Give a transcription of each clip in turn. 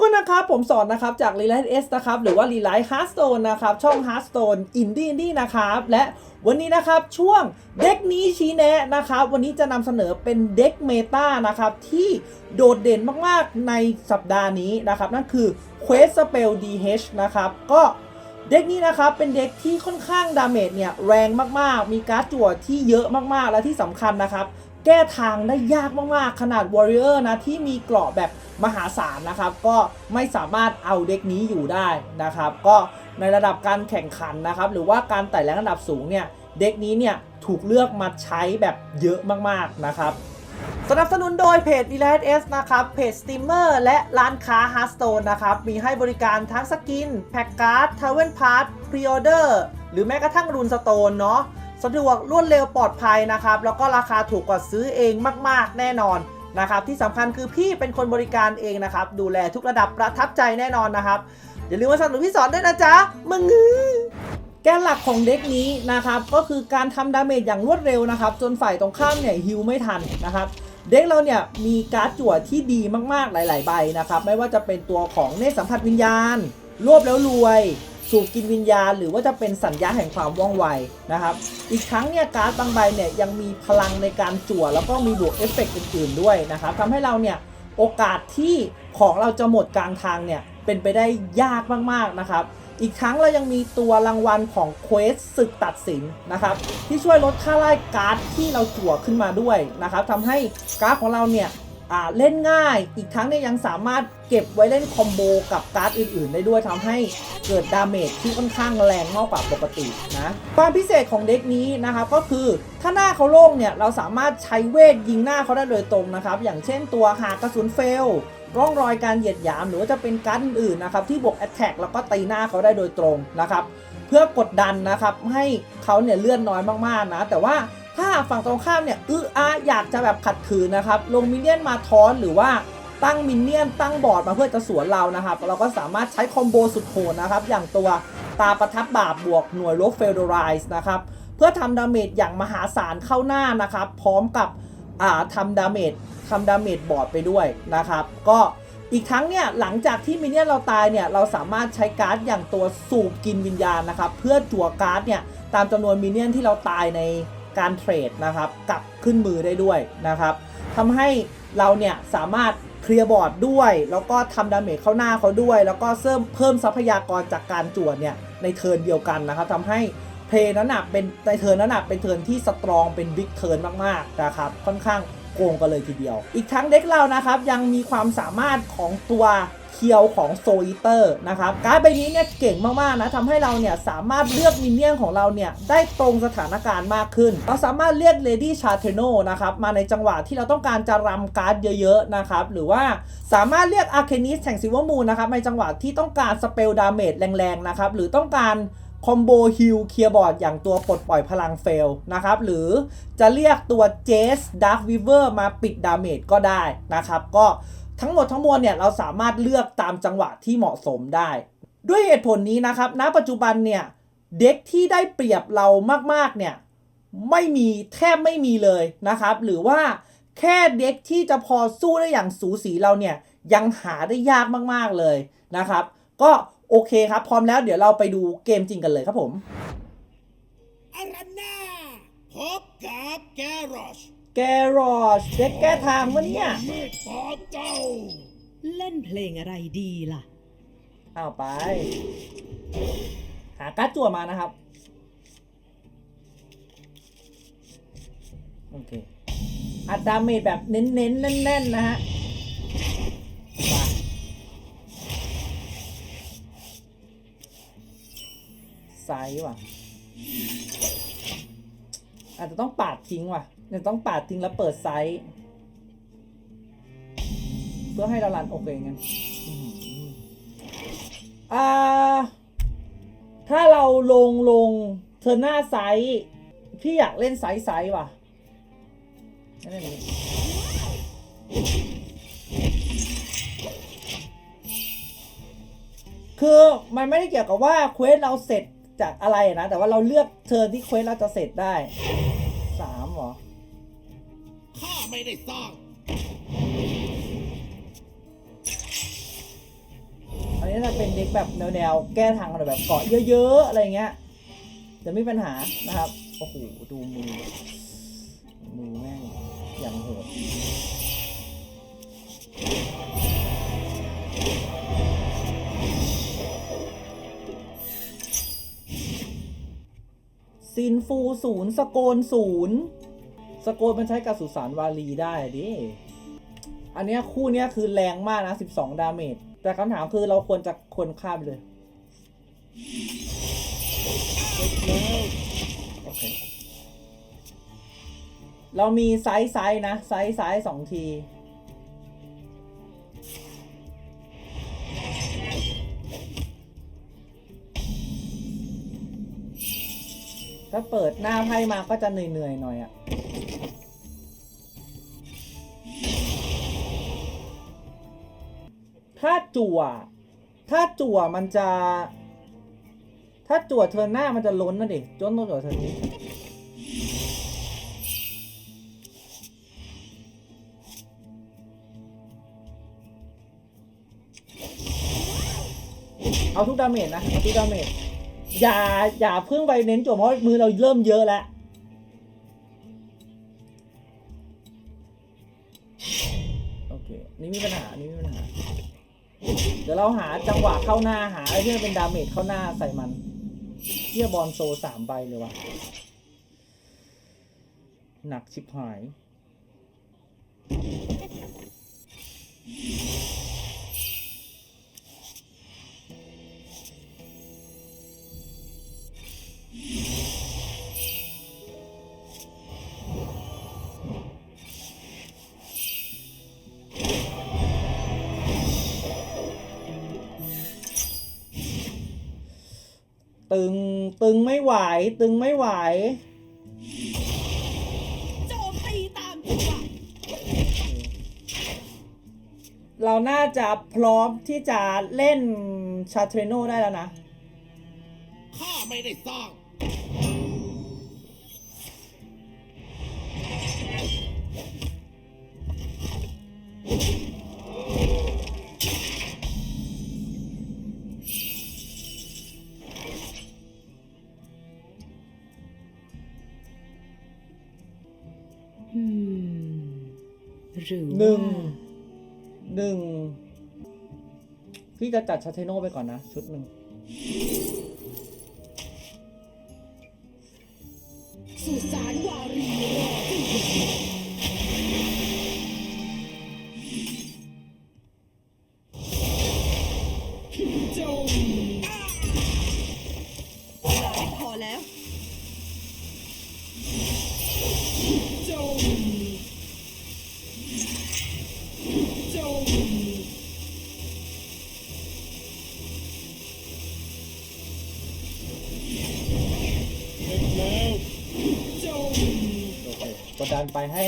กคนนะครับผมสอนนะครับจาก r e l i g h t S นะครับหรือว่า r e l i g h t Hearthstone นะครับช่อง Hearthstone Indie Indie นะครับ และวันนี้นะครับช่วงเด็กนี้ชี้แนะนะครับ วันนี้จะนำเสนอเป็นเด็กเมตานะครับที่โดดเด่นมากๆในสัปดาห์นี้นะครับ นั่นคือ Quest Spell DH นะครับก็เด็กนี้นะครับเป็นเด็กที่ค่อนข้างดาเมจเนี่ยแรงมากๆ มีการ์ดจั่วที่เยอะมากๆ และที่สำคัญนะครับ แก้ทางได้ยากมากๆ ขนาด Warrior นะ ที่มีเกราะแบบมหาศาลนะครับ ก็ไม่สามารถเอาเด็กนี้อยู่ได้นะครับ ก็ในระดับการแข่งขันนะครับ หรือว่าการไต่แรงระดับสูงเนี่ย เด็กนี้เนี่ยถูกเลือกมาใช้แบบเยอะมากๆนะครับสนับสนุนโดยเพจ e l i t S นะครับ เพจสตรีมเมอร์และร้านค้า h e a r t s t o n e นะครับ มีให้บริการทั้งสกิน แพ็กการ์ดทาวเวนพาร์ทพรีออเดอร์ หรือแม้กระทั่งรูนสโตนเนาะ สะดวกรวดเร็วปลอดภัยนะครับ แล้วก็ราคาถูกกว่าซื้อเองมาก ๆ แน่นอนนะครับที่สำคัญคือพี่เป็นคนบริการเองนะครับ ดูแลทุกระดับประทับใจแน่นอนนะครับ อย่าลืมมาสนับสนุนพี่สอนด้วยนะจ๊ะมึงแกนหลักของเด็กนี้นะครับก็คือการทำดาเมจอย่างรวดเร็วนะครับ จนฝ่ายตรงข้ามเนี่ยฮิวไม่ทันนะครับเด็กเราเนี่ยมีการ์ดจั่วที่ดีมากๆหลาย ๆ ใบนะครับ ไม่ว่าจะเป็นตัวของเนตสัมผัสวิญญาณ รวบแล้วรวย สูบกินวิญญาณ หรือว่าจะเป็นสัญญาแห่งความว่องไวนะครับ อีกทั้งเนี่ยการ์ดบางใบเนี่ยยังมีพลังในการจั่ว แล้วก็มีบวกเอฟเฟกต์อื่นๆด้วยนะครับทำให้เราเนี่ยโอกาสที่ของเราจะหมดกลางทางเนี่ยเป็นไปได้ยากมากๆนะครับ อีกทั้งเรายังมีตัวรางวัลของเควสศึกตัดสินนะครับ ที่ช่วยลดค่าไล่การ์ดที่เราจั่วขึ้นมาด้วยนะครับทำให้การ์ดของเราเนี่ยเล่นง่าย อีกทั้งเนี่ยยังสามารถ เก็บไว้เล่นคอมโบกับการ์ดอื่นๆ ได้ด้วยทำให้เกิดดาเมจที่ค่อนข้างแรงมากกว่าปกตินะความพิเศษของเด็กนี้นะครับก็คือถ้าหน้าเขาโล่งเนี่ยเราสามารถใช้เวทยิงหน้าเขาได้โดยตรงนะครับอย่างเช่นตัวหากระสุนเฟลร่องรอยการเหยียดหยามหรือว่าจะเป็นการ์ดอื่นๆนะครับที่บวก Attack แล้วก็ตีหน้าเขาได้โดยตรงนะครับเพื่อกดดันนะครับให้เขาเนี่ยเลื่อนน้อยมากๆนะแต่ว่าถ้าฝั่งตรงข้ามเนี่ยอื้ออาอยากจะแบบขัดขืนนะครับลงมินเนี่ยนมาทอนหรือว่า ตั้งมินเนี่ยนตั้งบอร์ดมาเพื่อจะสวนเรานะครับ เราก็สามารถใช้คอมโบสุดโหดนะครับ อย่างตัวตาประทับบาบบวกหน่วยลบเฟลโดไรส์นะครับเพื่อทำดาเมจอย่างมหาศาลเข้าหน้านะครับ พร้อมกับทำดาเมจทำดาเมจบอร์ดไปด้วยนะครับ ก็อีกทั้งเนี่ยหลังจากที่มินเนี่ยนเราตายเนี่ยเราสามารถใช้การ์ดอย่างตัวสูบกินวิญญาณนะครับ เพื่อจั่วการ์ดเนี่ยตามจำนวนมินเนี่ยนที่เราตายในการเทรดนะครับกลับขึ้นมือได้ด้วยนะครับทำให้เราเนี่ยสามารถ เคลียร์บอร์ดด้วย แล้วก็ทำดาเมจเข้าหน้าเขาด้วย แล้วก็เพิ่มเพิ่มทรัพยากรจากการจวนเนี่ยในเทิร์นเดียวกันนะครับทำให้เพลย์นั้นนะเป็นในเทิร์นนั้นนะเป็นเทิร์นที่สตรองเป็นบิ๊กเทิร์นมากๆนะครับค่อนข้างโกงกันเลยทีเดียว อีกทั้งเด็กเรานะครับยังมีความสามารถของตัว เคียวของโซอิเตอร์นะครับการ์ดใบนี้เนี่ยเก่งมากๆนะทำให้เราเนี่ยสามารถเลือกมินเนี่ยนของเราเนี่ยได้ตรงสถานการณ์มากขึ้น เราสามารถเรียกเลดี้ชาเทโนนะครับมาในจังหวะที่เราต้องการจะรำการ์ดเยอะๆนะครับหรือว่าสามารถเรียกอาร์เคนิสแห่งซิวมูนนะครับในจังหวะที่ต้องการสเปลดาเมจแรงๆนะครับหรือต้องการคอมโบฮิลเคลียร์บอร์ดอย่างตัวปลดปล่อยพลังเฟลนะครับ หรือจะเรียกตัวเจสดักวิเวอร์มาปิดดาเมจก็ได้นะครับ ก็ ทั้งหมดทั้งมวลเนี่ยเราสามารถเลือกตามจังหวะที่เหมาะสมได้ ด้วยเหตุผลนี้นะครับณปัจจุบันเนี่ยเด็กที่ได้เปรียบเรามากๆเนี่ยไม่มีแทบไม่มีเลยนะครับ หรือว่าแค่เด็กที่จะพอสู้ได้อย่างสูสีเราเนี่ยยังหาได้ยากมากๆเลยนะครับ ก็โอเคครับพร้อมแล้วเดี๋ยวเราไปดูเกมจริงกันเลยครับผมอารันนาพบกับแกรอช แกรอชเด็กแก้ทางวะเนี่ยเมฆต่อเจ้า เล่นเพลงอะไรดีล่ะ เอาไป หาการ์ดจั่วมานะครับ โอเคอัดดาเมจแบบเน้นๆ แน่นๆ นะฮะมาไซส์ว่ะ อาจจะต้องปาดทิ้งว่ะ เดี๋ยวต้องปาดทิ้งแล้วเปิดไซส์ เพื่อให้เราลันโอเคงั้นอ่า ถ้าเราลงลงเทอร์หน้าไซส์พี่อยากเล่นไซส์ไซส์ว่ะนั่นเองคือมันไม่ได้เกี่ยวกับว่าเควสเราเสร็จจากอะไรนะ แต่ว่าเราเลือกเทอร์นที่เควสเราจะเสร็จได้สามเหรอ ข้าไม่ได้สร้างเป็นเด็กแบบแนวๆแก้ทางกันแบบเกาะเยอะๆอะไรเงี้ยจะไม่มีปัญหานะครับโอ้โหดูมือมือแม่งอย่างโหดซินฟูศูนย์สโกนศูนย์ สโกนมันใช้กับสุสานวาลีได้ดิอันเนี้ยคู่เนี้ยคือแรงมากนะ 12 ดาเมจ แต่คำถามคือเราควรจะควรข้ามไปเลย โอเค เรามีไซส์ไซส์นะ ไซส์ไซส์สองที ถ้าเปิดหน้าไพ่มาก็จะเหนื่อยๆหน่อยอะถ้ จั่ว ถ้าจั่วมันจะ ถ้าจั่วเทินหน้ามันจะล้นนะดิจนต้องจั่วเทินนี้เอาทุกดาเมจนะเอาทุกดาเมจอย่าอย่าเพิ่งไปเน้นจั่วเพราะมือเราเริ่มเยอะแล้วโอเค นี่มีปัญหา นี่มีปัญหา ดี๋ยวเราหาจังหวะเข้าหน้าหาอะไรที่มันเป็นดาเมจเข้าหน้าใส่มันเทียบอลโซสามใบเลยว่ะ หนักชิบหาย ตึงตึงไม่ไหว ตึงไม่ไหวโจมตีตามจังหวะเราน่าจะพร้อมที่จะเล่นชาเทรโนได้แล้วนะ ข้าไม่ได้สร้างอื หรือหนึ่งว่าหนึ่งพี่จะจัดชาเทโนไปก่อนนะ ชุดหนึ่งสุสานวารีรอที่อยู่โจมหลายพอแล้ว ไปให้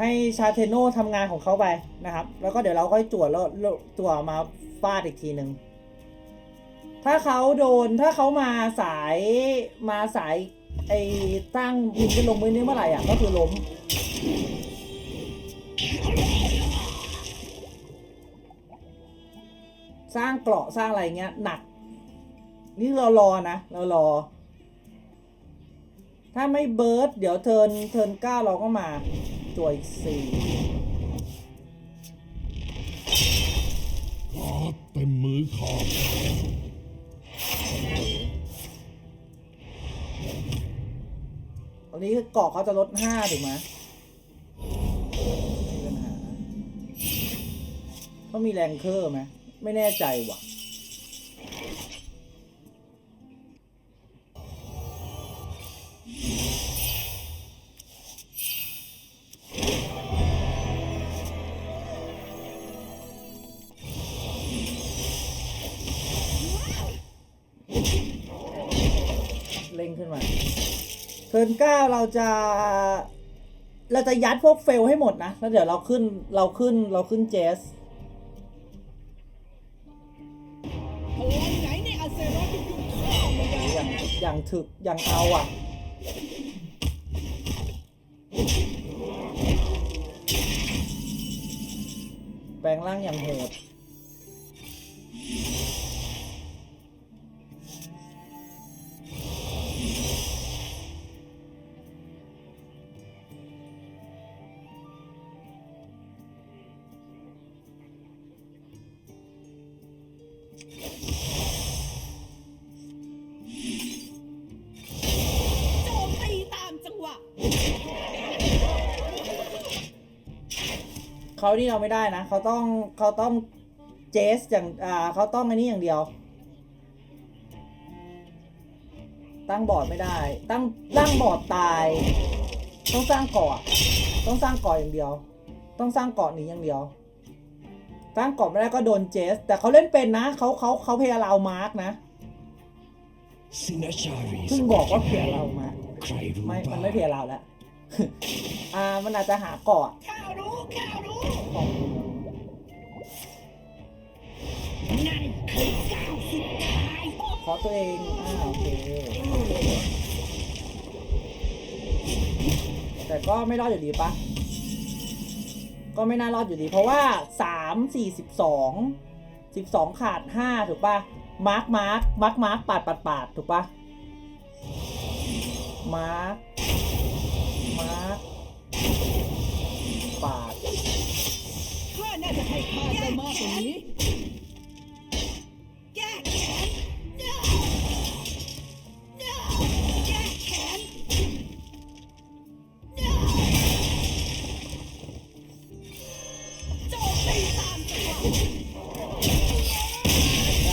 ให้ชาเทโนทำงานของเขาไปนะครับ แล้วก็เดี๋ยวเราค่อยจั่วแล้วแล้วจั่วมาฟาดอีกทีหนึ่งถ้าเขาโดนถ้าเขามาสายมาสายไอ้ตั้งมินจะลงมือนี้เมื่อไหร่อะก็คือล้มสร้างเกราะสร้างอะไรเงี้ยหนัก นี่เรารอนะ เรารอ ถ้าไม่เบิร์ดเดี๋ยวเทิร์นเทิร์นเก้าเราก็มาจวยสี่ข้าเต็มมือข้าตอนนี้เกาะเขาจะลดห้าถูกไหมมีปัญหาเขามีแรงเคอร์ไหมไม่แน่ใจว่ะ เทิร์นเก้าเราจะ เราจะยัดพวกเฟลให้หมดนะ แล้วเดี๋ยวเราขึ้นเราขึ้นเราขึ้นเจสยังไหนในอาเซรอดุยุข้าไม่ได้อย่างอย่างถึกอย่างเอาอะแปลงร่างอย่างโหด เขานี่เราไม่ได้นะเขาต้องเขาต้องเจสอย่างอ่าเขาต้องอันนี้อย่างเดียว ตั้งบอร์ดไม่ได้ ตั้งตั้งบอร์ดตาย ต้องสร้างเกาะต้องสร้างเกาะอย่างเดียว ต้องสร้างเกาะหนี้อย่างเดียวสร้างเกาะไม่ได้ก็โดนเจส แต่เขาเล่นเป็นนะเขาเขาเขาเพลย์เรามาร์กนะสินาชารีเพิ่งบอกว่าเพลย์เรามาร์กใครรู้ไม่บ้างมันไม่เพลย์เราแล้วอ่ามันอาจจะหาเกาะ ข้ารู้ข้ารู้ของนั่นคือก้าวสุดท้ายเคาะตัวเองอ่าโอเค แต่ก็ไม่รอดอยู่ดีปะ ก็ไม่น่ารอดอยู่ดี เพราะว่าสามสี่สิบสองสิบสองขาดห้าถูกปะมาร์กมาร์กมาร์กมาร์กปาดปาดปาดถูกปะมาร์กาจะให้ข้าได้มากกว่านี้แก้แขนเน่าเน่าแก้แขนเน่าโจมตีตามจังหว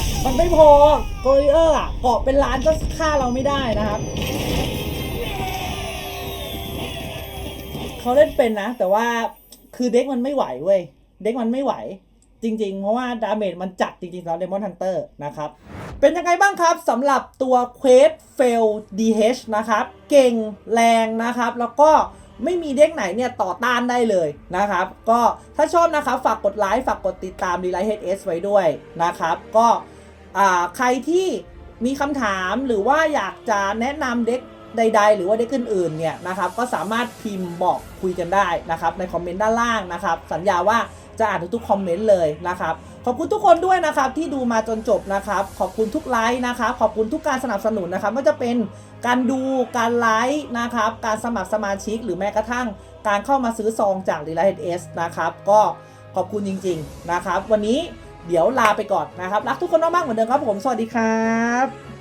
ะ มันไม่พอโกลิเออร์อะเกาะเป็นล้านก็ฆ่าเราไม่ได้นะครับ เขาเล่นเป็นนะ แต่ว่าคือเด็กมันไม่ไหวเว้ย เด็กมันไม่ไหว จริง ๆ เพราะว่าดาเมจมันจัดจริงๆสำหรับเดมอนฮันเตอร์นะครับ เป็นยังไงบ้างครับสำหรับตัวเควสเฟล DH นะครับ เก่งแรงนะครับ แล้วก็ไม่มีเด็กไหนเนี่ยต่อต้านได้เลยนะครับ ก็ถ้าชอบนะครับ ฝากกดไลค์ฝากกดติดตามดีไลท์เฮดเอสไว้ด้วยนะครับ ก็ใครที่มีคำถามหรือว่าอยากจะแนะนำเด็ก ใด ๆ หรือว่าเด็กอื่นๆเนี่ยนะครับก็สามารถพิมพ์บอกคุยกันได้นะครับในคอมเมนต์ด้านล่างนะครับ สัญญาว่าจะอ่านทุกๆคอมเมนต์เลยนะครับขอบคุณทุกคนด้วยนะครับที่ดูมาจนจบนะครับขอบคุณทุกไลค์นะครับขอบคุณทุกการสนับสนุนนะครับไม่ว่าจะเป็นการดูการไลค์นะครับการสมัครสมาชิก หรือแม้กระทั่งการเข้ามาซื้อซองจาก d e l i g h t S นะครับก็ขอบคุณจริง ๆนะครับ วันนี้เดี๋ยวลาไปก่อนนะครับ รักทุกคนมากๆเหมือนเดิมครับผมสวัสดีครับ